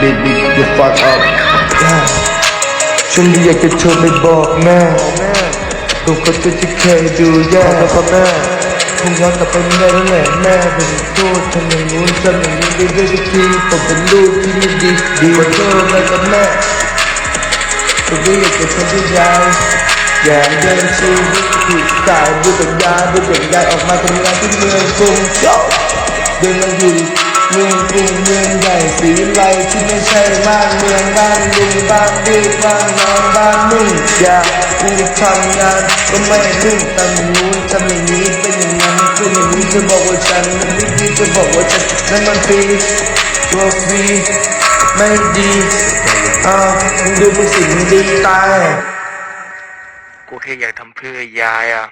baby get fucked up ฉันไม่อยากจะโทรไปบอกแม่ทุกคนก็จะเคยดูแย่พ่อแม่คงย้อนกลับไปไม่ได้แล้วแหละแม่เป็นตัวทำอย่างนู้นทำอย่างนี้ไปเยทุกทีผมเป็นลูกที่ไม่ดีดีกว่าเธอแม่กับแม่ผมไม่อยากจะทำที่ยาวอย่าเล่นชีวิตผิดสายบุตรยาดูเป็นยาออกมาทำงานที่เมืองกรุงเดินมาอยู่ มืองกรุงเมืองใหญ่สีไลที่ไม่ใช่บ้านเมืองบ้านลุงบ้านดีบ้านน้องบ้านนุ่งอย่ากูทำงานก็ไม่นุ่งทำอย่างนู้นทำอย่างนี้เป็นอย่างนั้นเป็นอย่างนี้จะบอกว่าฉันมันไม่ดีจะบอกว่าฉันนั่นมันฟรีตัวฟรีไม่ดีอ้าวมึงดูเป็นสิ่งดีตายกูแค่อยากทำเพื่อยายอะ